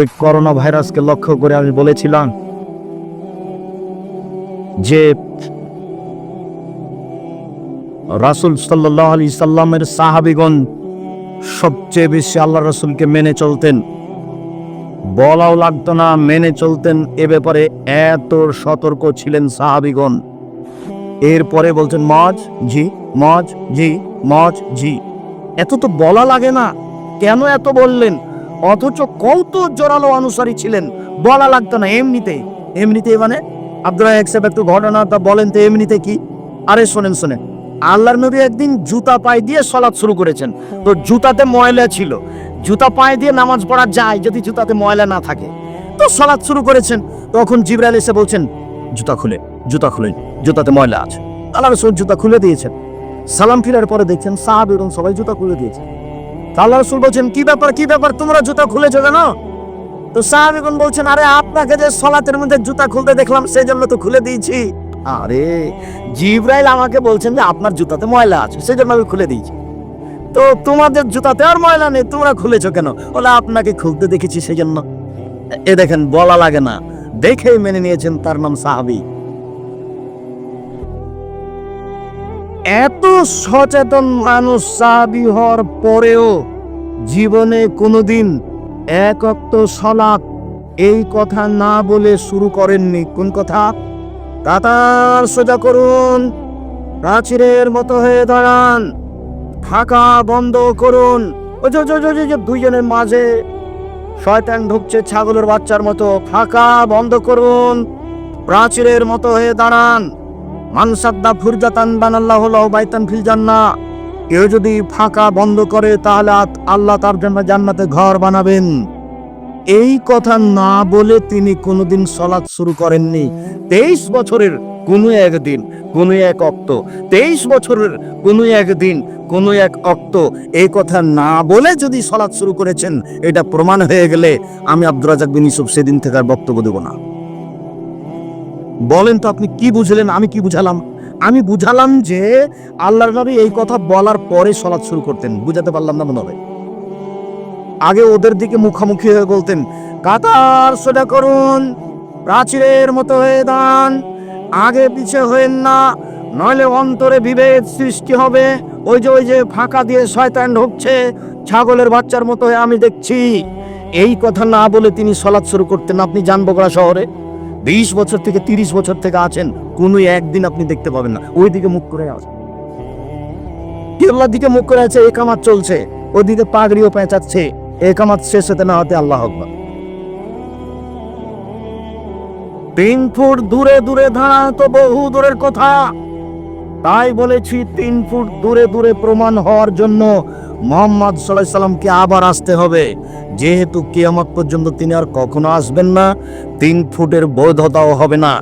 ওই করোনা ভাইরাসকে লক্ষ্য করে আমি বলেছিলাম যে রাসুল সাল্লাহ আলি সাল্লামের সাহাবিগণ সবচেয়ে বেশি আল্লাহ রসুলকে মেনে চলতেন। বলাও লাগতো না, মেনে চলতেন এ ব্যাপারে এত সতর্ক ছিলেন সাহাবিগণ। এরপরে বলছেন, মজ, জি মজ জি মজ, জি। এত তো বলা লাগে না। কেন এত বললেন? অথচ কত জোরালো অনুসারী ছিলেন। বলা লাগতো না, এমনিতে। এমনিতে মানে? আব্দুল্লাহ এক সাহেব একটু ঘটনাটা বলেন তো, এমনিতে কি? আরে শোনেন শোনেন। আল্লাহর নবী একদিন জুতা পায়ে দিয়ে সলাৎ শুরু করেছেন। তো জুতাতে ময়লা ছিল। জুতা পায়ে দিয়ে নামাজ পড়া যায় যদি জুতাতে ময়লা না থাকে। তো সলাৎ শুরু করেছেন। তখন জিবরাইল এসে বলছেন, জুতা খুলে জুতা খুলে, জুতাতে ময়লা আছে। আল্লাহ রসুল জুতা খুলে দিয়েছেন। সালাম ফিরার পরে দেখছেন সাহাব এবং সবাই জুতা খুলে দিয়েছে তা আল্লাহ রসুল বলছেন, কি ব্যাপার কি ব্যাপার? তোমরা জুতা খুলেছো কেন? তো সাহাবিগণ বলছেন, আরে, আপনাকে যে সলাতের মধ্যে জুতা খুলতে দেখলাম সেই জন্য তো খুলে দিয়েছি। আরে, জিব্রাইল আমাকে বলছেন যে, আপনার জুতাতে ময়লা আছে সেই জন্য আমি খুলে দিয়েছি। তো তোমাদের জুতাতে আর ময়লা নেই, তোমরা খুলেছো কেন? বলে, আপনাকে খুলতে দেখেছি সেই জন্য এ দেখেন, বলা লাগে না। দেখেই মেনে নিয়েছেন তার নাম সাহাবি। এত সচেতন মানুষ সাহাবি হওয়ার পরেও জীবনে কোনোদিন এক অক্ত সলাপ এই কথা না বলে শুরু করেননি। কোন কথা? কাতার সোজা করুন, প্রাচীরের মতো হয়ে দাঁড়ান, ফাঁকা বন্ধ করুন। দুইজনের মাঝে শয়তান ঢুকছে ছাগলের বাচ্চার মতো। ফাঁকা বন্ধ করুন, প্রাচীরের মতো হয়ে দাঁড়ান। মানসাদ্দা ফুরজাতান বানাল্লাহ বাইতান ফিল জান্না কেউ যদি ফাঁকা বন্ধ করে, তাহলে আল্লাহ তার জন্য জান্নাতে ঘর বানাবেন। এই কথা না বলে তিনি কোনোদিন সলাৎ শুরু করেননি। তেইশ বছরের কোনো একদিন কোনো এক অক্ত, তেইশ বছরের কোনো একদিন কোনো এক অক্ত এই কথা না বলে যদি সলাৎ শুরু করেছেন, এটা প্রমাণ হয়ে গেলে আমি আব্দুর রাজাক বিন ইউসুফ সেদিন থেকে আর বক্তব্য দেব না। বলেন তো আপনি কি বুঝলেন, আমি কি বুঝালাম? আমি বুঝালাম যে আল্লাহর নবী এই কথা বলার পরে সলাৎ শুরু করতেন। বুঝাতে পারলাম না মনে হয় আগে ওদের দিকে মুখামুখি হয়ে বলতেন, কাতার, সোজা করুন, প্রাচীরের মতো হয়ে দান আগে পিছে হয়েন না, নইলে অন্তরে বিভেদ সৃষ্টি হবে। ওই যে ওই যে, ফাঁকা দিয়ে শয়তান ঢুকছে, ছাগলের বাচ্চার মতো আমি দেখছি। এই কথা না বলে তিনি সলাৎ শুরু করতেন। আপনি যান বগুড়া শহরে। বিশ বছর থেকে তিরিশ বছর থেকে আছেন কোনো একদিন আপনি দেখতে পাবেন না। ওই দিকে মুখ করে আছে কেবলার দিকে মুখ করে আছে, একামাত চলছে। ওদিকে পাগড়িও পেঁচাচ্ছে। একামাত শেষ হতে না হতে আল্লাহ আকবর। তিন ফুট দূরে দূরে ধারা তো বহু দূরের কথা। তাই বলেছি তিন ফুট দূরে দূরে প্রমাণ হওয়ার জন্য মোহাম্মদ সাল্লাহ সাল্লামকে আবার আসতে হবে। যেহেতু কিয়ামত পর্যন্ত তিনি আর কখনো আসবেন না, তিন ফুটের বৈধতাও হবে না।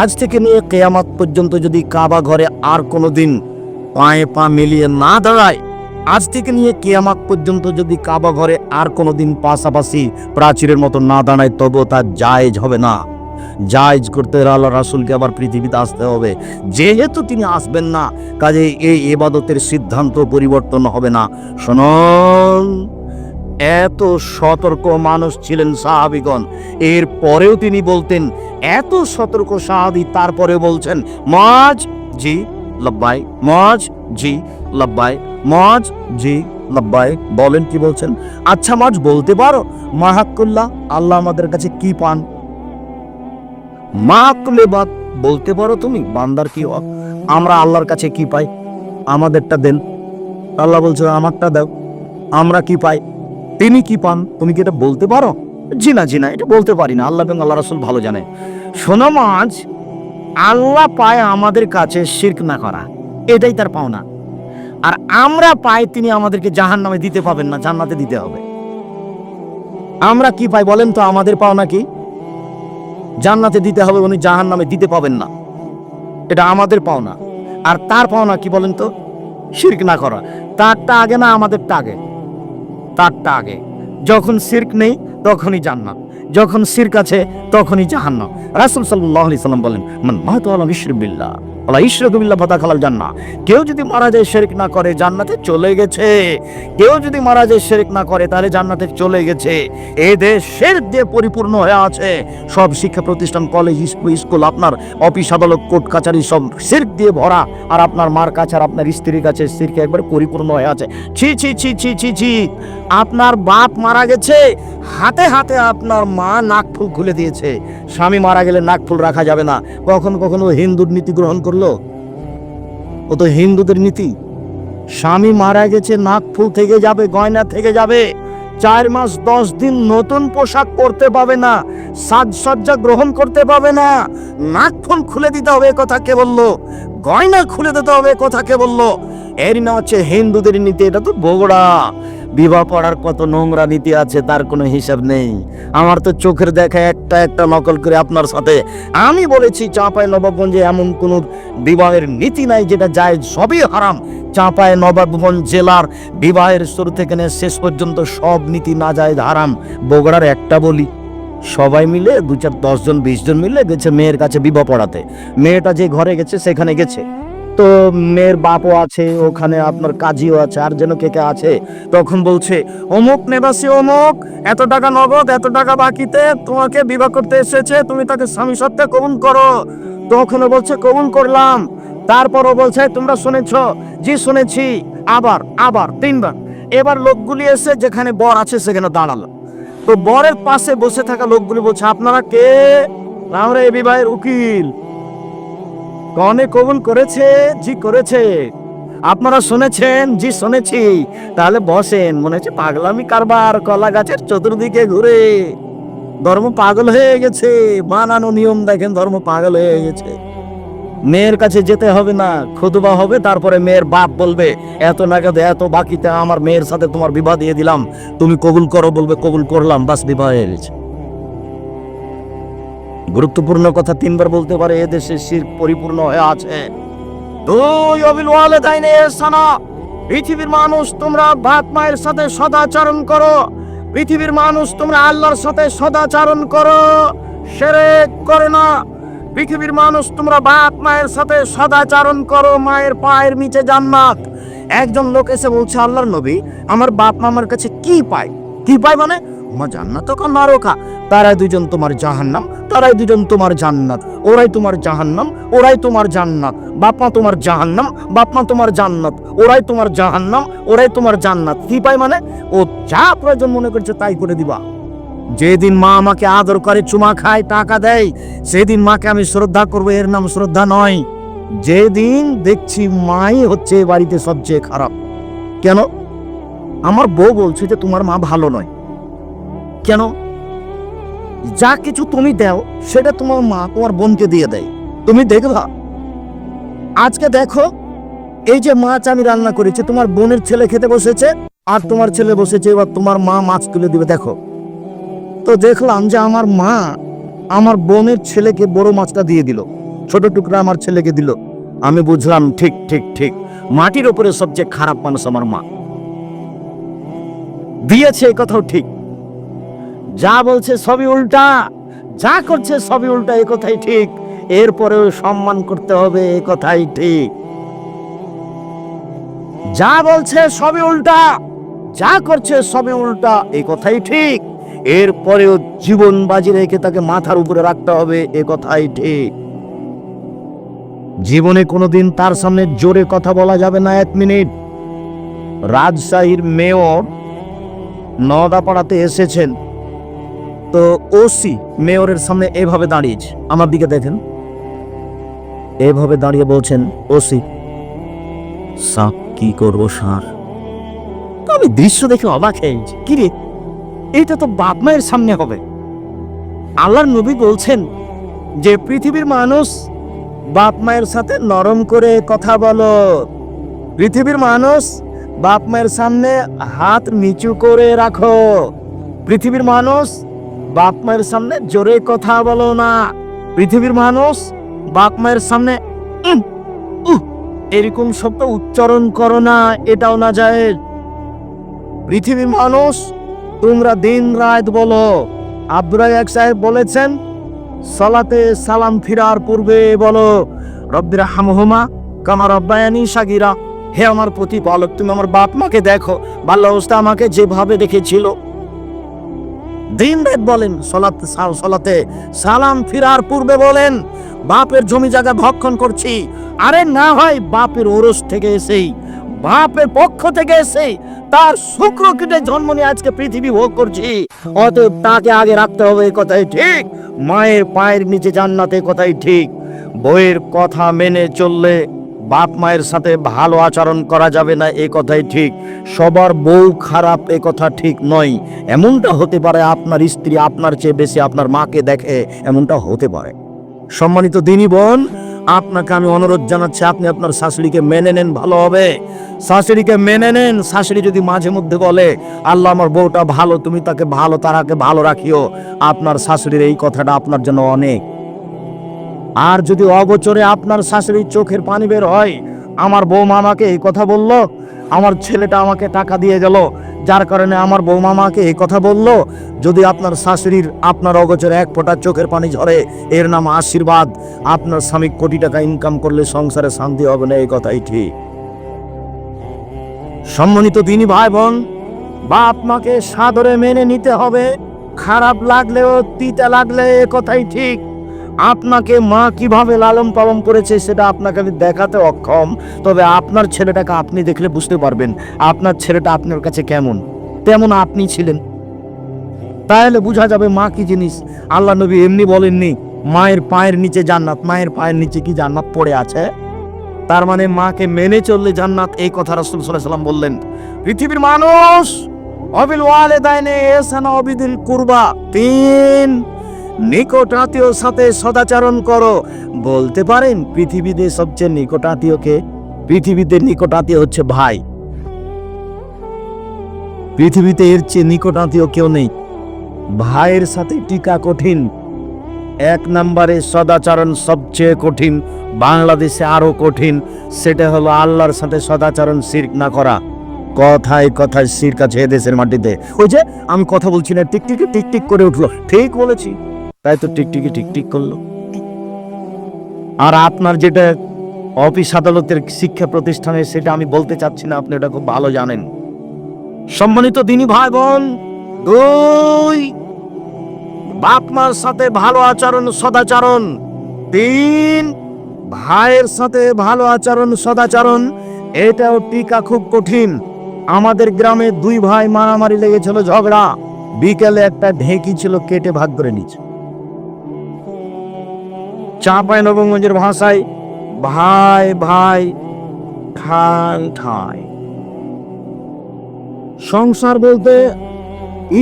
আজ থেকে নিয়ে কেয়ামত পর্যন্ত যদি কাবা ঘরে আর কোনো দিন পায়ে পা মিলিয়ে না দাঁড়ায়, আজ থেকে নিয়ে কেয়ামাত পর্যন্ত যদি কাবা ঘরে আর কোনো দিন পাশাপাশি প্রাচীরের মতো না দাঁড়ায়, তবুও তার জায়েজ হবে না। জায়েজ করতে হলে আল্লাহ রাসুলকে আবার পৃথিবীতে আসতে হবে। যেহেতু তিনি আসবেন না কাজে এই এবাদতের সিদ্ধান্ত পরিবর্তন হবে না। শোনন, এত সতর্ক মানুষ ছিলেন সাহাবিগণ। এর পরেও তিনি বলতেন, এত সতর্ক সাহাবি তারপরে বলছেন, মজ জি, লব্বাই, মজ জি, লব্বাই, মজ জি, লব্বাই। বলেন কি বলছেন? আচ্ছা মজ, বলতে পারো? মাহাক্কুল্লাহ, আল্লাহ আমাদের কাছে কি পান? মাহাকুলে বাদ বলতে পারো তুমি, বান্দার কি আমরা আল্লাহর কাছে কি পাই? আমাদেরটা দেন। আল্লাহ বলছে, আমারটা দাও। আমরা কি পাই? তিনি কি পান? তুমি কি এটা বলতে পারো? জি না জি না এটা বলতে পারি না। আল্লাহ এবং আল্লাহ রাসুল ভালো জানে। শোনো মাঝ আল্লাহ পায় আমাদের কাছে শির্ক না করা। এটাই তার পাওনা। আর আমরা পাই, তিনি আমাদেরকে জাহান নামে দিতে পাবেন না, জান্নাতে দিতে হবে। আমরা কি পাই বলেন তো, আমাদের পাওনা কি? জান্নাতে দিতে হবে উনি জাহান নামে দিতে পাবেন না। এটা আমাদের পাওনা। আর তার পাওনা কি বলেন তো? শির্ক না করা। তারটা আগে না আমাদেরটা আগে? তারটা আগে। যখন শির্ক নেই, তখনই জান্নাত। যখন শির্ক আছে, তখনই জাহান্নাম। রাসুল সাল্লাহ সাল্লাম বলেন, মান মাহাতু আলম বিশরিবিল্লাহ আল্লাহ খালাল জান্না কেউ যদি মারা যায় শেরিক না করে, জান্নাতে চলে গেছে। কেউ যদি মারা যায় শেরিক না করে, তাহলে জান্নাতে চলে গেছে। এই দেশ শেরিক দিয়ে পরিপূর্ণ হয়ে আছে, সব শিক্ষা প্রতিষ্ঠান, কলেজ, স্কুল আপনার অফিস, আদালত, কোর্ট কাছারি সব শির্ক দিয়ে ভরা। আর আপনার মার কাছে আর আপনার স্ত্রীর কাছে শিরকে একবার পরিপূর্ণ হয়ে আছে। ছি ছি ছি ছি ছি ছি। আপনার বাপ মারা গেছে। হাতে হাতে আপনার মা নাকফুল খুলে দিয়েছে। স্বামী মারা গেলে নাকফুল রাখা যাবে না। কখনো কখনো হিন্দুর নীতি গ্রহণ করল। ও তো হিন্দুদের নীতি। স্বামী মারা গেছে নাকফুল থেকে যাবে, গয়না থেকে যাবে। চার মাস, দশ দিন নতুন পোশাক পরতে পাবে না, সাজসজ্জা গ্রহণ করতে পাবে না। নাকফুল খুলে দিতে হবে কথা কে বলল? গয়না খুলে দিতে হবে কথা কে বলল? এর না হচ্ছে হিন্দুদের নীতি, এটা তো বগুড়া। বিবাহ পড়ার কত নোংরা নীতি আছে, তার কোনো হিসাব নেই। আমার তো চোখের দেখা একটা একটা নকল করে আপনার সাথে। আমি বলেছি, চাঁপাই নবাবগঞ্জে এমন কোনো বিবাহের নীতি নাই যেটা যায় সবই হারাম। চাঁপায় নবাবগঞ্জ জেলার বিবাহের শুরু থেকে নিয়ে শেষ পর্যন্ত সব নীতি না যায় হারাম। বগুড়ার একটা বলি, সবাই মিলে দু চার দশজন বিশ জন মিলে গেছে মেয়ের কাছে বিবাহ পড়াতে। মেয়েটা যে ঘরে গেছে, সেখানে গেছে। তো মেয়ের বাপও আছে, ওখানে আপনার কাজীও আছে, আর যেন কে কে আছে, তখন বলছে, অমুক নেবাসী, অমুক, এত টাকা নগদ, এত টাকা বাকিতে, তোমাকে বিবাহ করতে এসেছে, তুমি তাকে স্বামী সত্ত্বে কবুল করো। তখনও বলছে, কবুল করলাম। তারপরও বলছে, তোমরা শুনেছ? জি, শুনেছি। আবার আবার, তিনবার। এবার লোকগুলি এসে যেখানে বর আছে, সেখানে দাঁড়াল। তো বরের পাশে বসে থাকা লোকগুলি বলছে, আপনারা কে? আমরা এই বিবাহের উকিল। কনে কবুল করেছে, জি করেছে। আপনারা শুনেছেন, জি শুনেছি। তাহলে বসেন, মনে হচ্ছে পাগলামি কারবার, কলা গাছের চতুর্দিকে ঘুরে। ধর্ম পাগল হয়ে গেছে, বানানো নিয়ম দেখেন, ধর্ম পাগল হয়ে গেছে। মেয়ের কাছে যেতে হবে না, খুদবা হবে, তারপরে মেয়ের বাপ বলবে, এত নাগাদ, এত বাকিতে আমার মেয়ের সাথে তোমার বিবাহ দিয়ে দিলাম। তুমি কবুল করো, বলবে, কবুল করলাম, বাস বিবাহ হয়ে গেছে। গুরুত্বপূর্ণ কথা তিনবার বলতে পারে, এ দেশে শির পরিপূর্ণ হয়ে আছে। দুই অবিল ওয়ালেদাইনে ইহসানা পৃথিবীর মানুষ তোমরা বাপ মায়ের সাথে সদাচরণ করো। পৃথিবীর মানুষ তোমরা আল্লাহর সাথে সদাচরণ করো সেরে করে না। পৃথিবীর মানুষ তোমরা বাপ মায়ের সাথে সদাচরণ করো, মায়ের পায়ের নিচে জান্নাত। একজন লোক এসে বলছে, আল্লাহর নবী, আমার বাপ মা আমার কাছে কি পায়? কি পায় মানে মা জান্নাত কা নারকা তারাই দুজন তোমার জাহান্নাম, তারাই দুজন তোমার জান্নাত। ওরাই তোমার জাহান্নাম, ওরাই তোমার জান্নাত। বাপমা তোমার জাহান্নাম, বাপমা তোমার জান্নাত। ওরাই তোমার জাহান্নাম, ওরাই তোমার জান্নাত। কি পায় মানে? ও যা প্রয়োজন মনে করছে তাই করে দিবা। যেদিন মা আমাকে আদর করে, চুমা খায়, টাকা দেয়, সেদিন মাকে আমি শ্রদ্ধা করব, এর নাম শ্রদ্ধা নয়। যেদিন দেখছি মাই হচ্ছে বাড়িতে সবচেয়ে খারাপ। কেন? আমার বউ বলছে যে তোমার মা ভালো নয়। কেন? যা কিছু তুমি দাও, সেটা তোমার মা তোমার বোনকে দিয়ে দেয়। তুমি দেখবা? আজকে দেখো, এই যে মাছ আমি রান্না করেছি, তোমার বোনের ছেলে খেতে বসেছে, আর তোমার ছেলে বসেছে, এবার তোমার মা মাছ তুলে দিবে, দেখো। তো দেখলাম যে আমার মা আমার বোনের ছেলেকে বড় মাছটা দিয়ে দিল, ছোট টুকরা আমার ছেলেকে দিল। আমি বুঝলাম, ঠিক ঠিক ঠিক, মাটির ওপরে সবচেয়ে খারাপ মানুষ আমার মা। দিয়েছে এই কথাও ঠিক। যা বলছে সবই উল্টা, যা করছে সবই উল্টা, এ কথাই ঠিক। এরপরেও সম্মান করতে হবে, এ কথাই ঠিক। যা বলছে সবই উল্টা, যা করছে সবই উল্টা এই কথাই ঠিক। এরপরেও জীবন বাজি রেখে তাকে মাথার উপরে রাখতে হবে, এ কথাই ঠিক। জীবনে কোনোদিন তার সামনে জোরে কথা বলা যাবে না এক মিনিট। রাজশাহীর মেয়র নদাপাড়াতে এসেছেন। তো ওসি মেয়রের সামনে এভাবে দাঁড়িয়েছে। আমার দিকে দেখেন। এভাবে দাঁড়িয়ে বলছেন ওসি সাপ কি করব, সার? আমি দৃশ্য দেখে অবাক হয়েছি কি রে? এইটা তো বাপ মায়ের সামনে হবে। আল্লাহর নবী বলছেন যে, পৃথিবীর মানুষ বাপ মায়ের সাথে নরম করে কথা বলো। পৃথিবীর মানুষ বাপ মায়ের সামনে হাত নিচু করে রাখো। পৃথিবীর মানুষ বাপ মায়ের সামনে জোরে কথা বলো না। পৃথিবীর মানুষ বাপ মায়ের সামনে এরকম শব্দ উচ্চারণ করো না, এটাও না যায় পৃথিবীর মানুষ, তোমরা দিন রাত বলো। আব্দুল এক সাহেব বলেছেন, সালাতে সালাম ফিরার পূর্বে বলো রব্বিরা হামহুমা কামা রব্বায়ানি সাগিরা। হে আমার প্রতিপালক, তুমি আমার বাপ মাকে দেখো। বাল্য অবস্থা আমাকে যেভাবে রেখেছিল দিন রাত বলেন সলাত সলাতে সালাম ফিরার পূর্বে বলেন, বাপের জমি জায়গা ভক্ষণ করছি। আরে না হয় বাপের ওরস থেকে এসেই, বাপের পক্ষ থেকে এসে তার শুক্র কেটে জন্ম নিয়ে আজকে পৃথিবী ভোগ করছি। অতএব তাকে আগে রাখতে হবে কথাই ঠিক। মায়ের পায়ের নিচে জান্নাতে কথাই ঠিক। বইয়ের কথা মেনে চললে বাপ মায়ের সাথে ভালো আচরণ করা যাবে না, এ কথাই ঠিক। সবার বউ খারাপ, এ কথা ঠিক নয়। এমনটা হতে পারে আপনার স্ত্রী আপনার চেয়ে বেশি আপনার মাকে দেখে, এমনটা হতে পারে। সম্মানিত দিনী বোন, আপনাকে আমি অনুরোধ জানাচ্ছি, আপনি আপনার শাশুড়িকে মেনে নেন, ভালো হবে। শাশুড়িকে মেনে নেন, শাশুড়ি যদি মাঝে মধ্যে বলে, আল্লাহ আমার বউটা ভালো, তুমি তাকে ভালো, তারাকে ভালো রাখিও। আপনার শাশুড়ির এই কথাটা আপনার জন্য অনেক। আর যদি অগোচরে আপনার শাশুড়ির চোখের পানি বের হয়, আমার বৌমা আমাকে এই কথা বলল, আমার ছেলেটা আমাকে টাকা দিয়ে গেল, যার কারণে আমার বৌমা আমাকে এই কথা বলল, যদি আপনার শাশুড়ির, আপনার অগোচরে এক ফোঁটা চোখের পানি ঝরে, এর নাম আশীর্বাদ। আপনার স্বামী কোটি টাকা ইনকাম করলে সংসারে শান্তি হবে না, এই কথাই ঠিক। সম্মানিত তিনি ভাই বোন বাপ মাকে সাদরে মেনে নিতে হবে, খারাপ লাগলেও তিতা লাগলে এ কথাই ঠিক। আপনাকে মা কীভাবে লালন পালন করেছে সেটা আপনাকে আমি দেখাতে অক্ষম। তবে আপনার ছেলেটাকে আপনি দেখলে বুঝতে পারবেন, আপনার ছেলেটা আপনার কাছে কেমন। তেমন আপনি ছিলেন। তাহলে বোঝা যাবে মা কি জিনিস। আল্লাহ নবী এমনি বলেননি, মায়ের পায়ের নিচে জান্নাত, মায়ের পায়ের নিচে কি জান্নাত পড়ে আছে? তার মানে মাকে মেনে চললে জান্নাত, এই কথা রাসূল সাল্লাম বললেন। পৃথিবীর মানুষ, অবিল ওয়ালেদাইনে এহসানা অবিদিল কুরবা। তিন নিকট আত্মীয়র সাথে সদাচরণ করো। বলতে পারেন, পৃথিবীতে সবচেয়ে নিকট আত্মীয়কে, পৃথিবীতে নিকট আত্মীয় হচ্ছে ভাই। পৃথিবীতে এর চেয়ে নিকট আত্মীয় কেউ নেই। ভাইয়ের সাথে টিকা কঠিন। এক নম্বরে সদাচরণ সবচেয়ে কঠিন, বাংলাদেশে আরও কঠিন, সেটা হলো আল্লাহর সাথে সদাচরণ শিরক না করা। কথায় কথায় শির কাছে দেশের মাটিতে। ওই যে, আমি কথা বলছি না টিকটিকি টিকটিক করে উঠল। ঠিক বলেছি। তাই তো টিকটিকি টিকটিক করল। আর আপনার যেটা অফিস আদালতের শিক্ষা প্রতিষ্ঠানে সেটা আমি বলতে চাচ্ছি না, আপনি এটা খুব ভালো জানেন। সম্মানিত দিনী ভাই বোন বাপ মার সাথে ভালো আচরণ, সদাচরণ। তিন ভাইয়ের সাথে ভালো আচরণ, সদাচরণ, এটাও টিকা খুব কঠিন। আমাদের গ্রামে দুই ভাই মারামারি লেগেছিল, ঝগড়া। বিকেলে একটা ঢেঁকি ছিল, কেটে ভাগ করে নিচ্ছে চাঁপাই নবগঞ্জের ভাষায় ভাই ভাই ঠান ঠাই। সংসার বলতে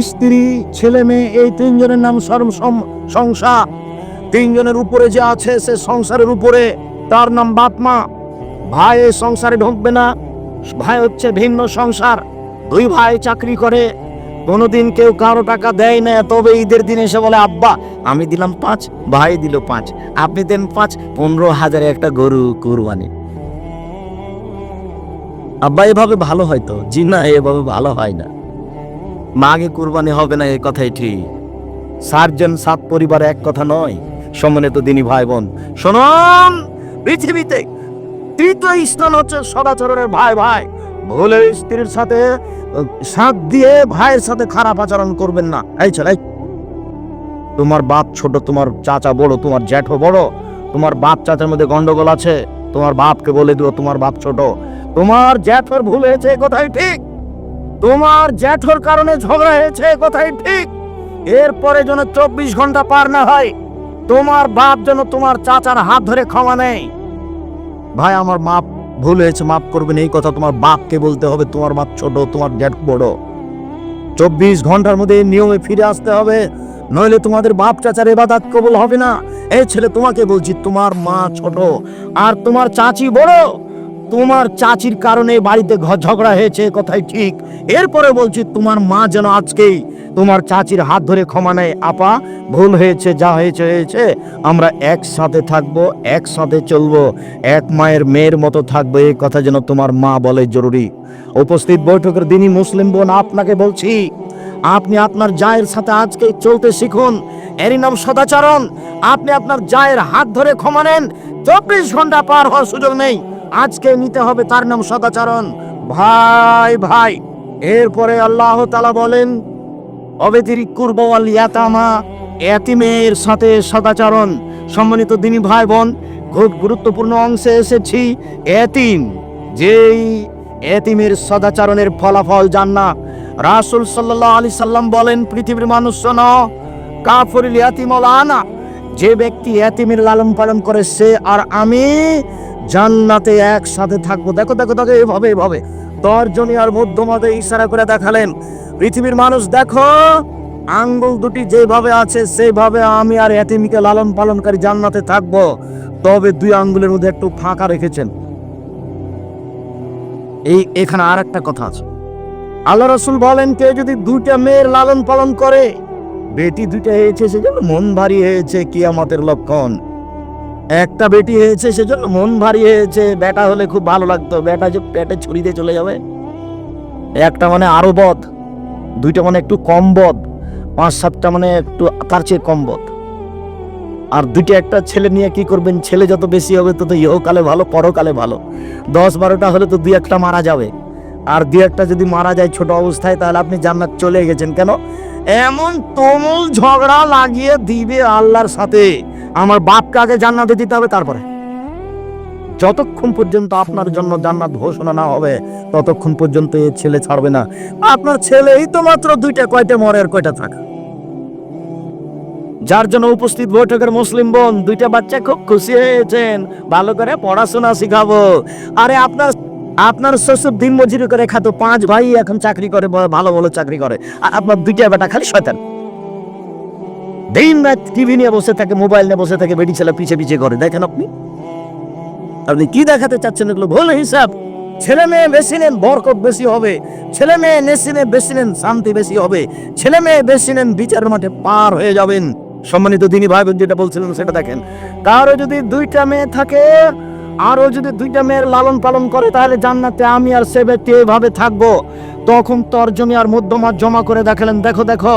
স্ত্রী, ছেলে, মেয়ে, এই তিনজনের নাম সর্ব সংসার। তিনজনের উপরে যে আছে সে সংসারের উপরে, তার নাম বাপ মা। ভাই এই সংসারে ঢুকবে না, ভাই হচ্ছে ভিন্ন সংসার। দুই ভাই চাকরি করে কোনোদিন কেউ কারও টাকা দেয় না, তবে ঈদের দিন এসে বলে, আব্বা, আমি দিলাম পাঁচ, ভাই দিল পাঁচ, আপনি দেন পাঁচ, পনেরো হাজারে একটা গরু কুরবানি। আব্বা, এভাবে ভালো হয় তো? জি না, এভাবে ভালো হয় না। মাগে কুরবানি হবে না এই কথাই ঠিক। সাতজন, সাত পরিবার এক কথা নয়। সম্মানিত দিনী ভাই বোন শোনুন, পৃথিবীতে তৃতীয় স্থান হচ্ছে সদাচরণের ভাই ভাই ভুলের স্ত্রীর সাথে সাথ দিয়ে ভাইয়ের সাথে খারাপ আচরণ করবেন না। এই ছেলে তোমার বাপ ছোট, তোমার চাচা বড়, তোমার জ্যাঠো বড়, তোমার বাপ চাচার মধ্যে গন্ডগোল আছে, তোমার বাপকে বলে দিও তোমার বাপ ছোট। তোমার জ্যাঠোর ভুল হয়েছে, এ কথাই ঠিক। তোমার জ্যাঠোর কারণে ঝগড়া হয়েছে, এ কথাই ঠিক। এরপরে যেন চব্বিশ ঘণ্টা পার না হয়, তোমার বাপ যেন তোমার চাচার হাত ধরে ক্ষমা নেই ভাই, আমার মাপ ভুল হয়েছে, মাফ করবেন, এই কথা তোমার বাপকে বলতে হবে, তোমার বাপ ছোট, তোমার ড্যাড বড়। চব্বিশ ঘণ্টার মধ্যে এই নিয়মে ফিরে আসতে হবে, নইলে তোমাদের বাপ চাচার এবাদাত কবল হবে না। এই ছেলে, তোমাকে বলছি, তোমার মা ছোট, আর তোমার চাচি বড়। তোমার চাচির কারণে বাড়িতে ঝগড়া হয়েছে কথাই ঠিক। এরপরে বলছি, তোমার মা যেন আজকেই তোমার চাচির হাত ধরে ক্ষমা নেয়। আপা, ভুল হয়েছে, যা হয়েছে হয়েছে। আমরা একসাথে থাকব, একসাথে চলবো। এক মায়ের মেয়ের মতো থাকব, এই কথা যেন তোমার মা বলে জরুরি। উপস্থিত বৈঠকের দিনই মুসলিম বোন আপনাকে বলছি, আপনি আপনার জায়ের সাথে আজকে চলতে শিখুন। এরই নাম সদাচরণ, আপনি আপনার জায়ের হাত ধরে ক্ষমা নেন। চব্বিশ ঘণ্টা পার হওয়ার সুযোগ নেই। আজকে নিতে হবে তার নাম সদাচরণ। ভাই ভাই, এরপরে আল্লাহ তালা বলেন অবেতিরিক করব আল ইয়াতামা, এতিমের সাথে সদাচরণ। সম্মানিত দিনী ভাই বোন খুব গুরুত্বপূর্ণ অংশে এসেছি, এতিম, যেই এতিমের সদাচরণের ফলাফল জান না রাসুল সাল্লাহ আলি সাল্লাম বলেন, পৃথিবীর মানুষ শোন, কাফরিল ইয়াতিম আনা, যে ব্যক্তি এতিমের লালন পালন করে সে আর আমি জান্নাতে একসাথে থাকব। দেখো দেখো দেখো, এভাবে এভাবে। তর্জনী আর মধ্যমাতে ইশারা করে দেখালেন। পৃথিবীর মানুষ, দেখো, আঙ্গুল দুটি যেভাবে আছে, সেভাবে আমি আর এতিমকে লালন পালনকারী জান্নাতে থাকব। তবে দুই আঙ্গুলের মধ্যে একটু ফাঁকা রেখেছেন। এই, এখানে আর একটা কথা আছে। আল্লাহ রসুল বলেন কেউ যদি দুইটা মেয়ের লালন পালন করে, বেটি দুইটা হয়েছে, সেজন্য মন ভারী হয়েছে কিয়ামতের লক্ষণ। একটা বেটি হয়েছে, সেজন্য মন ভারী হয়েছে। বেটা হলে খুব ভালো লাগতো। বেটা যে পেটে ছুরি দিয়ে চলে যাবে। একটা মানে আরও বদ দুইটা মানে একটু কম বদ পাঁচ সাতটা মানে একটু তার চেয়ে কম বদ আর দুইটা একটা ছেলে নিয়ে কি করবেন? ছেলে যত বেশি হবে তত ইহকালে ভালো, পরকালে ভালো। দশ বারোটা হলে তো দুই একটা মারা যাবে। আর দুই একটা যদি মারা যায় ছোট অবস্থায়, তাহলে আপনি জান্নাত চলে গেছেন। কেন? এমন তুমুল ঝগড়া লাগিয়ে দিবে আল্লাহর সাথে। আমার বাপকে আগে জান্নাতে দিতে হবে, তারপরে। যতক্ষণ পর্যন্ত আপনার জন্য জান্নাত ঘোষণা না হবে, ততক্ষণ পর্যন্ত এ ছেলে ছাড়বে না। আপনার ছেলেই তো মাত্র দুইটা, কয়টা মরে আর কয়টা থাকা। যার জন্য উপস্থিত বৈঠকের মুসলিম বোন, দুইটা বাচ্চা খুব খুশি হয়েছেন, ভালো করে পড়াশোনা শিখাবো। আরে আপনার আপনার শ্বশুর দিন মজুরি করে খাতো, পাঁচ ভাই এখন চাকরি করে, ভালো ভালো চাকরি করে। আর আপনার দুইটা বেটা খালি শয়তান। দিন রাত টিভি নিয়ে বসে থাকে মোবাইল নিয়ে বসে থাকে, বেটি ছেলে পিছিয়ে পিছিয়ে করে। দেখেন আপনি। আপনি কি দেখাতে চাচ্ছেন এগুলো? ভুল হিসাব। ছেলে মেয়ে বেশি নেন, বরকত বেশি হবে। ছেলে মেয়ে নেশি নেন বেশি নেন, শান্তি বেশি হবে। ছেলে মেয়ে বেশি নেন, বিচার মাঠে পার হয়ে যাবেন। সম্মানিত দিনী ভাই যেটা বলছিলেন সেটা দেখেন। কারও যদি দুইটা মেয়ে থাকে আরও যদি দুইটা মেয়ের লালন পালন করে, তাহলে জান্নাতে আমি আর সে ব্যক্তি এইভাবে থাকব। তখন তর্জনী আর মধ্যমাত জমা করে দেখালেন, দেখো দেখো।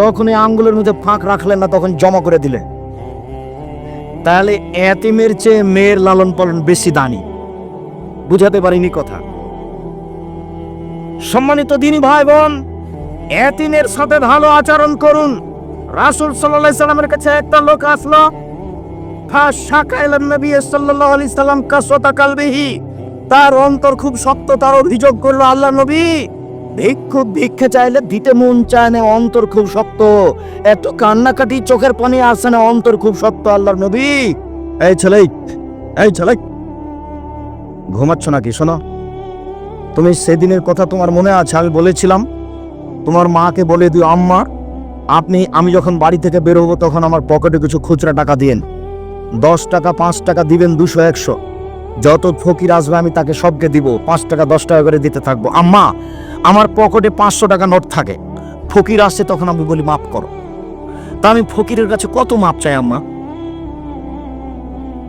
তখন এই আঙ্গুলের মধ্যে ফাঁক রাখলেন না, তখন জমা করে দিলে তাহলে এতিমের চেয়ে মেয়ের লালন পালন বেশি দানি বুঝাতে পারিনি কথা। সম্মানিত দিনী ভাই বোন এতিমের সাথে ভালো আচরণ করুন। রাসূল আলাইহি সাল্লামের কাছে একটা লোক আসলো। ফাশাকাইলান নবী সাল্লাল্লাহু আলাইহি সাল্লাম কাসওয়াতা কালবিহি। তার অন্তর খুব শক্ত, তার অভিযোগ করল, আল্লাহ নবী, ভিক্ষুক ভিক্ষে চাইলে দিতে মন চায় না, অন্তর খুব শক্ত। এত কান্নাকাটি চোখের পানি আসে না, অন্তর খুব শক্ত আল্লাহর নবী। এই ছেলে এই ছেলে, ঘুমাচ্ছ নাকি? শোনো, তুমি সেদিনের কথা তোমার মনে আছে, আমি বলেছিলাম, তোমার মাকে বলে দিও, আম্মা, আপনি, আমি যখন বাড়ি থেকে বেরোবো তখন আমার পকেটে কিছু খুচরা টাকা দিয়েন। দশ টাকা, পাঁচ টাকা দিবেন দুশো, একশো। যত ফকির আসবে, আমি তাকে সবকে দিব। পাঁচ টাকা, দশ টাকা করে দিতে থাকব। আম্মা, আমার পকেটে পাঁচশো টাকা নোট থাকে। ফকির আসছে তখন আমি বলি, মাফ করো। তা আমি ফকিরের কাছে কত মাপ চাই, আম্মা?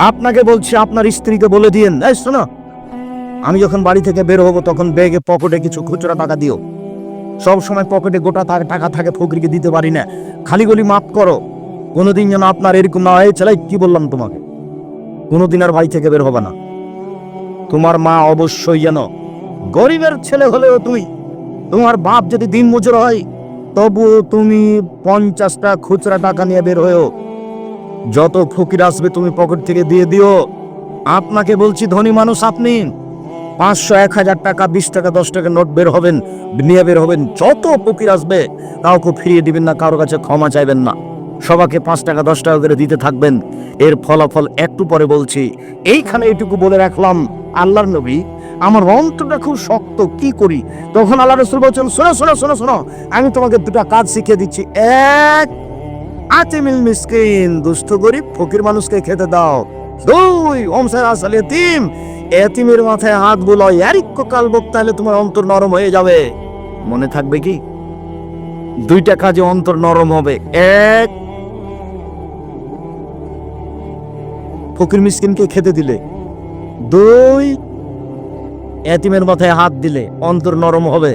আপনাকে বলছি, আপনার স্ত্রীকে বলে দিয়েন। এই, শোনো। আমি যখন বাড়ি থেকে বের হব, তখন ব্যাগে পকেটে কিছু খুচরা টাকা দিও। সব সময় পকেটে গোটা টাকা থাকে, ফকিরকে দিতে পারি না। খালি গলি মাফ করো। কোনোদিন যেন আপনার এরকম না হয় ছেলে কি বললাম তোমাকে? কোনোদিন আর ভাই থেকে বের হবে না। তোমার মা অবশ্যই যেন গরিবের ছেলে হলেও তুই তোমার বাপ যদি দিন মজুর হয়, তবুও তুমি পঞ্চাশটা খুচরা টাকা নিয়ে বের হয়েও যত ফকির আসবে তুমি পকেট থেকে দিয়ে দিও। আপনাকে বলছি, ধনী মানুষ আপনি, পাঁচশো, এক হাজার টাকা, বিশ টাকা, দশ টাকা নোট বের হবেন, নিয়ে বের হবেন, যত ফকির আসবে কাউকে ফিরিয়ে দিবেন না, কারও কাছে ক্ষমা চাইবেন না। সবাকে পাঁচ টাকা, দশ টাকা করে দিতে থাকবেন। এর ফলাফল একটু পরে বলছি। এইখানে এইটুকু বলে রাখলাম, আল্লাহর নবী, আমার অন্তরটা খুব শক্ত, কি করি? তখন আল্লাহ রসুল বলছেন, শোনো শোনো শোনো শোনো, আমি তোমাকে দুটা কাজ শিখিয়ে দিচ্ছি। এক, আতিমিল মিসকিন, দুস্থ গরিব, ফকির মানুষকে খেতে দাও। দুই ওমসার আসল এতিম এতিমের মাথায় হাত বুলো ইয়ারিক্য কাল তাহলে তোমার অন্তর নরম হয়ে যাবে। মনে থাকবে কি? দুইটা কাজে অন্তর নরম হবে। এক ফকির মিসকিনকে খেতে দিলে। দুই এতিমের মাথায় হাত দিলে অন্তর নরম হবে,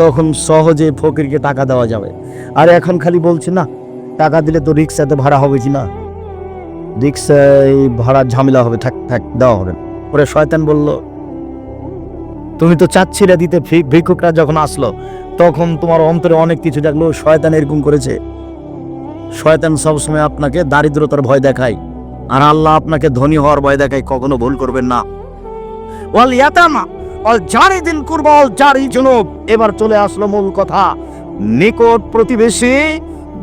তখন সহজে ফকিরকে টাকা দেওয়া যাবে। আর এখন খালি বলছে, না, টাকা দিলে তো রিক্সাতে ভাড়া হবে কি না? রিক্সায় ভাড়ার ঝামেলা হবে, থাক থাক, দেওয়া হবে পরে শয়তান বলল, তুমি তো চাচ্ছিলে দিতে ভিক্ষুকরা যখন আসলো, তখন তোমার অন্তরে অনেক কিছু দেখল, শয়তান এরকম করেছে। শয়তান সবসময় আপনাকে দারিদ্রতার ভয় দেখায়। আর আল্লাহ আপনাকে ধনী হওয়ার ভয় দেখায়, কখনো ভুল করবেন না। ওয়াল ইয়াতামা অল জারি দিন করব অল জারি জুনুব। এবার চলে আসলো মূল কথা। নিকট প্রতিবেশী,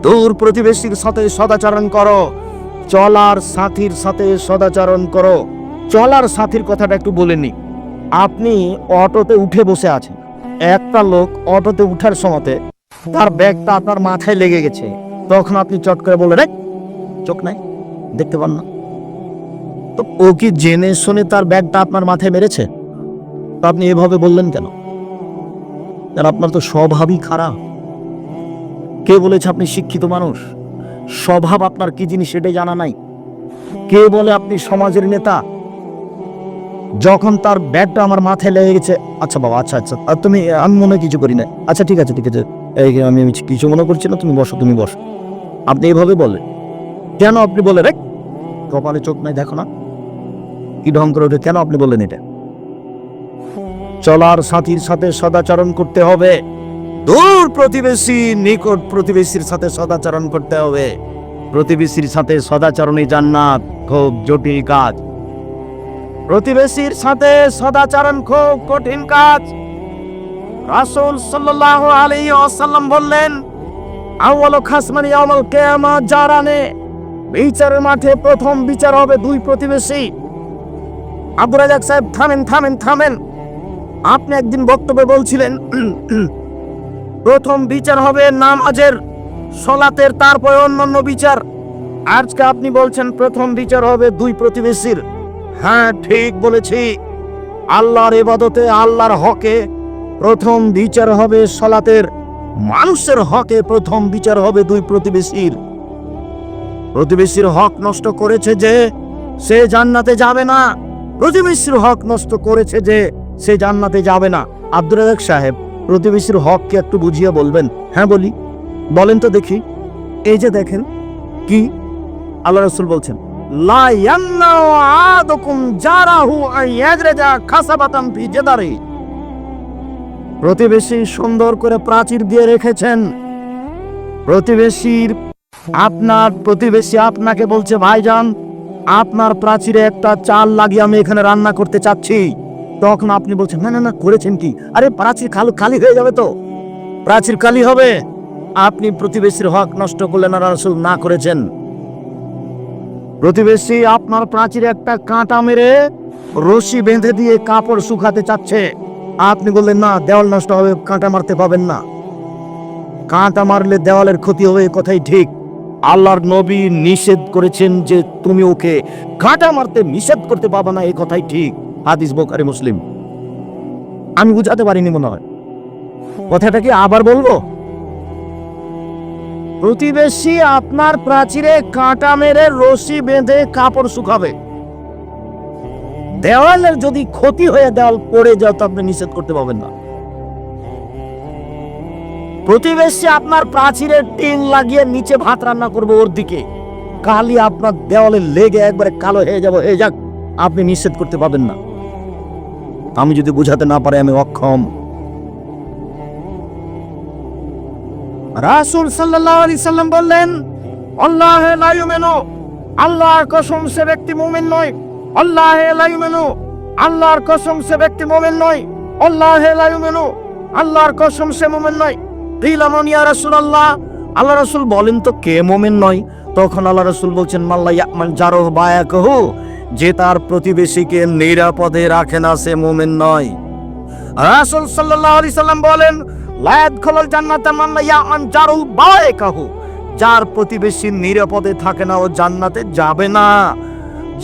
দূর প্রতিবেশীর সাথে সদাচরণ করো। চলার সাথীর সাথে সদাচরণ করো। চলার সাথীর কথাটা একটু বলে নি। আপনি অটোতে উঠে বসে আছেন। একটা লোক অটোতে উঠার সময়তে তার ব্যাগটা আপনার মাথায় লেগে গেছে। তখন আপনি চট করে বলে রে চোখ নাই, দেখতে পান না। তো ও কি জেনে শুনে তার ব্যাগটা আপনার মাথায় মেরেছে? তো আপনি এভাবে বললেন কেন? আর আপনার তো স্বভাবই খারাপ। কে বলেছে আপনি শিক্ষিত মানুষ? স্বভাব আপনার কি জিনিস সেটাই জানা নাই। কে বলে আপনি সমাজের নেতা? যখন তার ব্যাগটা আমার মাথায় লেগে গেছে আচ্ছা বাবা আচ্ছা আচ্ছা আর তুমি, আমি মনে কিছু করি না আচ্ছা ঠিক আছে ঠিক আছে। এই আমি কিছু মনে করছি না, তুমি বসো তুমি বসো। আপনি এইভাবে বলে কেন আপনি বলে রে, কপালে চোখ নাই, দেখো না। কি ঢং করে ওঠে? কেন আপনি বললেন এটা? চলার সাথীর সাথে সদাচরণ করতে হবে। দূর প্রতিবেশী, নিকট প্রতিবেশীর সাথে সদাচরণ করতে হবে। প্রতিবেশীর সাথে সদাচরণই জান্নাত, খুব জটিল কাজ। প্রতিবেশীর সাথে সদাচরণ খুব কঠিন কাজ। রাসূল সাল্লাল্লাহু আলাইহি ওয়াসাল্লাম বললেন, আউয়ালু খাসমানি ইয়াউমাল কিয়ামা জারানে বিচারের মাঠে প্রথম বিচার হবে দুই প্রতিবেশী। আব্দুর রাজাক সাহেব, থামেন থামেন থামেন। আপনি একদিন বক্তব্যে বলছিলেন, প্রথম বিচার হবে নামাজের, সলাতের, তারপরে অন্যান্য বিচার। আজকে আপনি বলছেন প্রথম বিচার হবে দুই প্রতিবেশীর। হ্যাঁ ঠিক বলেছি। আল্লাহর এবাদতে আল্লাহর হকে প্রথম বিচার হবে সলাতের। মানুষের হকে প্রথম বিচার হবে দুই প্রতিবেশীর। প্রতিবেশীর হক নষ্ট করেছে যে সে জান্নাতে যাবে না। প্রতিবেশীর হক নষ্ট করেছে যে সে জান্নাতে যাবে না। আব্দুর রাজাক সাহেব প্রতিবেশীর হককে একটু বুঝিয়ে বলবেন। হ্যাঁ বলি। বলেন তো দেখি। এই যে দেখেন, কি? আল্লাহ রসুল বলছেন প্রতিবেশী সুন্দর করে প্রাচীর দিয়ে রেখেছেন। প্রতিবেশীর আপনার প্রতিবেশী আপনাকে বলছে, ভাইজান আপনার প্রাচীরে একটা চাল লাগিয়ে আমি এখানে রান্না করতে চাচ্ছি। তখন আপনি বলছেন, না না না, করেছেন কি? আরে, প্রাচীর খালি খালি হয়ে যাবে তো। প্রাচীর খালি হবে। আপনি প্রতিবেশীর হক নষ্ট করলেন আর রাসূল না করেছেন। প্রতিবেশী আপনার প্রাচীরে একটা কাঁটা মেরে রশি বেঁধে দিয়ে কাপড় শুকাতে চাচ্ছে। আপনি বললেন, না, দেওয়াল নষ্ট হবে, কাঁটা মারতে পাবেন না। কাঁটা মারলে দেওয়ালের ক্ষতি হবে কথাই ঠিক। আল্লাহর নবী নিষেধ করেছেন যে তুমি ওকে কাঁটা মারতে নিষেধ করতে পারবে না এই কথাই ঠিক। হাদিস বোকারি মুসলিম। আমি বুঝাতে পারিনি মনে হয়। কথাটা কি আবার বলব? প্রতিবেশী আপনার প্রাচীরে কাঁটা মেরে রশি বেঁধে কাপড় শুকাবে। দেওয়ালের যদি ক্ষতি হয়ে দেওয়াল পড়ে যাও তো আপনি নিষেধ করতে পারবেন না। প্রতিবেশী আপনার প্রাচীরের টিন লাগিয়ে নিচে ভাত রান্না করবে ওর দিকে। কালি আপনার দেওয়ালে লেগে একবারে কালো হয়ে যাব। হয়ে যাক, আপনি নিষেধ করতে পারবেন না। আমি যদি বুঝাতে না পারি, আমি অক্ষম। রাসূল সাল্লাল্লাহু আলাইহি সাল্লাম বললেন, আল্লাহ লা ইউমিনু, আল্লাহর কসম সে ব্যক্তি মুমিন নয়। আল্লাহ লা ইউমিনু, আল্লাহর কসম সে ব্যক্তি মুমিন নয়। আল্লাহ লা ইউমিনু, আল্লাহর কসম সে মুমিন নয়। আল্লাহ রাসূল বলেন তো কে মুমিন নয়? তখন আল্লাহ রাসূল বলছেন, মাল্লা ইয়ামান জারহ বায়াকহু, যে তার প্রতিবেশীকে নিরাপদে রাখে না, সে মুমিন নয়। রাসূল সাল্লাম বলেন লায়াত ইয়ামান যার প্রতিবেশী নিরাপদে থাকে না, ও জান্নাতে যাবে না।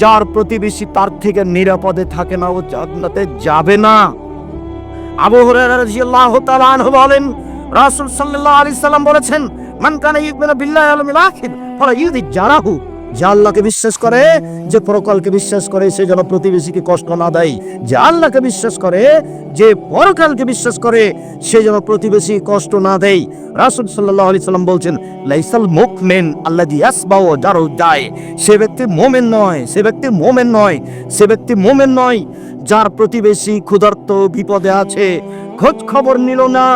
যার প্রতিবেশী তার থেকে নিরাপদে থাকে না, ও জান্নাতে যাবে না। আবু বলেন রাসূল সাল্লাল্লাহু আলাইহি সাল্লাম বলেছেন, মান কানা ইউমিনু বিল্লাহি ওয়াল ইয়াউমিল আখির ফালা ইউদি জারাহু যে আল্লাহকে বিশ্বাস করে, যে পরকালকে বিশ্বাস করে, সে যেন প্রতিবেশীকে কষ্ট না দেয়। যে আল্লাহকে বিশ্বাস করে, যে পরকালকে বিশ্বাস করে, সে যেন প্রতিবেশী কষ্ট না দেয়। রাসুল সাল্লাহ আলি সাল্লাম বলছেন, লাইসাল মুকমেন আল্লাহ ইয়াসবাও যারো যায় সে ব্যক্তি মোমেন নয়, সে ব্যক্তি মোমেন নয়, সে ব্যক্তি মোমেন নয়, যার প্রতিবেশী ক্ষুধার্ত বিপদে আছে। খোঁজ খবর নিল না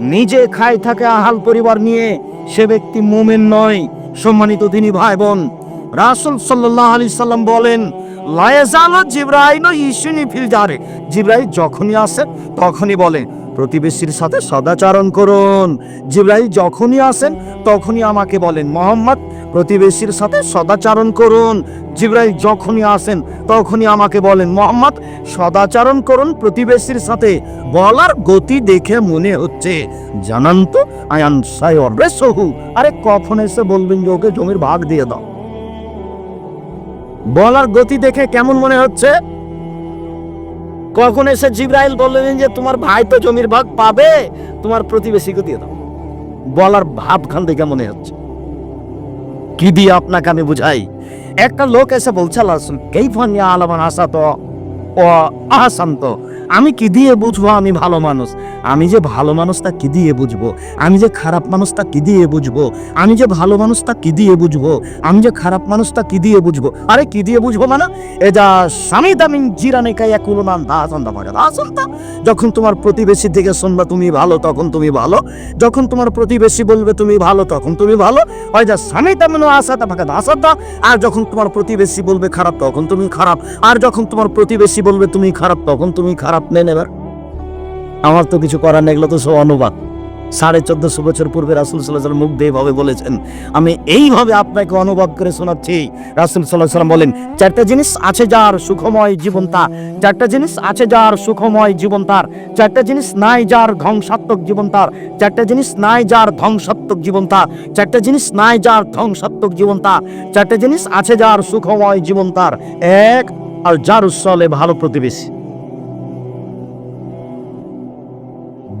নিজে খায় থাকে আহাল পরিবার নিয়ে সে ব্যক্তি মোমেন নয়। সম্মানিত তিনি ভাই বোন রাসুল সাল্লাহ আলি সাল্লাম বলেন লায়াজালো জিব্রাইল ইসুনি ফিল জারে। জিব্রাইল যখনই আসে, তখনই বলে, প্রতিবেশীর সাথে সদাচারণ করুন। জিব্রাইল যখনই আসেন, তখনই আমাকে বলেন, মোহাম্মদ প্রতিবেশীর সাথে সদাচরণ করুন। জিব্রাইল যখনই আসেন, তখনই আমাকে বলেন, মোহাম্মদ, সদাচারণ করুন প্রতিবেশীর সাথে। বলার গতি দেখে মনে হচ্ছে। জানান তো, আয়ান সায়র রে সহু। আরে কখন এসে বলবেন যে ওকে জমির ভাগ দিয়ে দাও? বলার গতি দেখে কেমন মনে হচ্ছে? কখন এসে জিব্রাইল বললেন যে তোমার ভাই তো জমির ভাগ পাবে, তোমার প্রতিবেশীকে দিয়ে দাও। বলার ভাবখান দেখে মনে হচ্ছে। কি দিয়ে আপনাকে আমি বুঝাই? একটা লোক এসে বলছে আল্লাহ রাসূল, কেইফান ইয়া আলামান আসাত ও আহসান্ত? আমি কি দিয়ে বুঝব আমি ভালো মানুষ? আমি যে ভালো মানুষটা কি দিয়ে বুঝব? আমি যে খারাপ মানুষটা কি দিয়ে বুঝব? আমি যে ভালো মানুষটা কি দিয়ে বুঝব? আমি যে খারাপ মানুষটা কি দিয়ে বুঝব? আরে কি দিয়ে বুঝব মানে? এ যা স্বামী দামিন জিরানে কাই এক উলমান দা আসন্তা ভাগা দা আসন্তা যখন তোমার প্রতিবেশী থেকে শুনবা তুমি ভালো, তখন তুমি ভালো। যখন তোমার প্রতিবেশী বলবে তুমি ভালো, তখন তুমি ভালো। হয় যা স্বামী তেমন আসাতা ফাঁকা আসাতা আর যখন তোমার প্রতিবেশী বলবে খারাপ, তখন তুমি খারাপ। আর যখন তোমার প্রতিবেশী বলবে তুমি খারাপ, তখন তুমি খারাপ। নেন এবার। আমার তো কিছু করার নেই, এগুলো তো সব অনুবাদ। সাড়ে চোদ্দশো বছর পূর্বে রাসুল সাল্লাহ মুখ দিয়ে ভাবে বলেছেন, আমি এইভাবে আপনাকে অনুবাদ করে শোনাচ্ছি। রাসুল সাল্লাহ সাল্লাম বলেন, চারটা জিনিস আছে যার সুখময় জীবন তার, চারটা জিনিস আছে যার সুখময় জীবন তার, চারটা জিনিস নাই যার ধ্বংসাত্মক জীবন তার, চারটা জিনিস নাই যার ধ্বংসাত্মক জীবন তার, চারটা জিনিস নাই যার ধ্বংসাত্মক জীবন তার, চারটা জিনিস আছে যার সুখময় জীবন তার, এক আর যার উৎসলে ভালো প্রতিবেশী।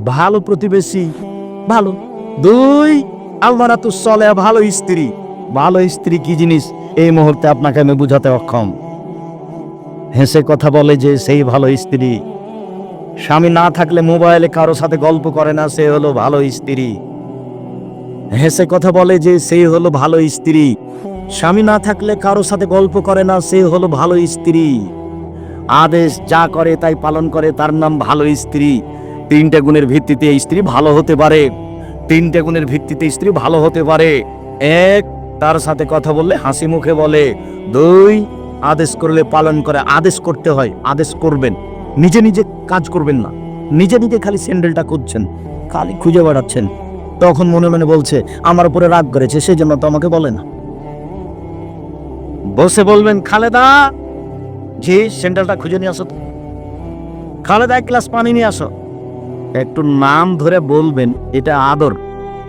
ভালো প্রতিবেশী, ভালো। দুই আলমারাতু চলে, ভালো স্ত্রী। ভালো স্ত্রী কি জিনিস? এই মুহূর্তে আপনাকে আমি বুঝাতে অক্ষম। হেসে কথা বলে যে সেই ভালো স্ত্রী। স্বামী না থাকলে মোবাইলে কারও সাথে গল্প করে না, সে হলো ভালো স্ত্রী। হেসে কথা বলে যে সেই হলো ভালো স্ত্রী। স্বামী না থাকলে কারও সাথে গল্প করে না, সে হলো ভালো স্ত্রী। আদেশ যা করে তাই পালন করে, তার নাম ভালো স্ত্রী। তিনটা গুণের ভিত্তিতে স্ত্রী ভালো হতে পারে। তিনটা গুণের ভিত্তিতে স্ত্রী ভালো হতে পারে। এক, তার সাথে কথা বললে হাসি মুখে বলে। দুই, আদেশ করলে পালন করে, আদেশ করতে হয়, আদেশ করবেন। নিজে নিজে কাজ করবেন না। নিজে নিজে খালি স্যান্ডেলটা খুঁজছেন, খালি খুঁজে বেড়াচ্ছেন। তখন মনে মনে বলছে, আমার উপরে রাগ করেছে সেই জন্য তো আমাকে বলে না। বসে বলবেন, খালেদা! জি, স্যান্ডেলটা খুঁজে নিয়ে আসো খালেদা, এক গ্লাস পানি নিয়ে আসো। একটু নাম ধরে বলবেন, এটা আদর।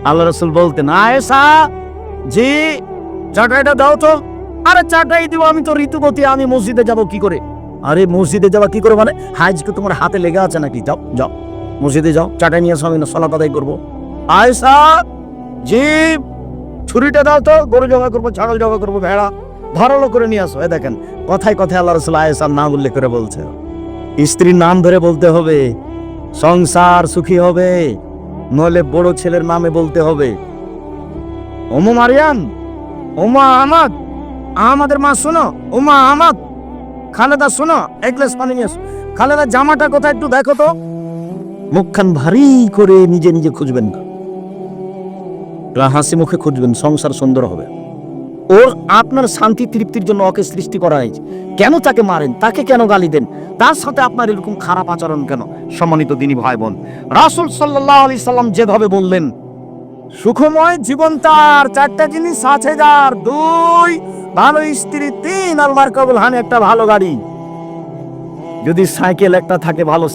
আল্লাহ রসুল বলতেন, আয়েশা, জি, চাটাইটা দাও তো। আরে চাটাই দিব আমি তো ঋতুবতী আমি মসজিদে যাব কি করে? আরে মসজিদে যাওয়া কি করে মানে? হাজকে তোমার হাতে লেগে আছে নাকি? যাও যাও। মসজিদে যাও, চাটাই নিয়ে আসো, আমি সলাত আদায় করব। আয়েশা, জি, ছুরিটা দাও তো, গরু জবা করব, ছাগল জবা করব, ভেড়া, ধারালো করে নিয়ে আসো। দেখেন, কথায় কথায় আল্লাহ রসুল আয়েশার নাম উল্লেখ করে বলছে। স্ত্রীর নাম ধরে বলতে হবে সংসার সুখী হবে, নইলে বড় ছেলের নামে বলতে হবে। ওমা মারিয়াম, ওমা আমাদ আমাদের মা শোনো, ওমা আমাদ খালেদা শোনো, এক গ্লাস পানি নিয়ে। খালেদা, জামাটা কোথায় একটু দেখো তো। মুখখান ভারী করে নিজে নিজে খুঁজবেন। হাসি মুখে খুঁজবেন, সংসার সুন্দর হবে। ওর আপনার শান্তি তৃপ্তির জন্য ওকে সৃষ্টি করা হয়েছে। কেন তাকে মারেন? তাকে কেন গালি দেন? তার সাথে আপনার এরকম খারাপ আচরণ কেন? সম্মানিত দিনী ভাই বোন রাসুল সাল্লাহ আলি সাল্লাম যেভাবে বললেন, সুখময় জীবন তার, চারটা জিনিস আছে যার, দুই, ভালো স্ত্রী, তিন আলমার কবুল, হান একটা ভালো গাড়ি। যদি সাইকেল একটা থাকে, ভালো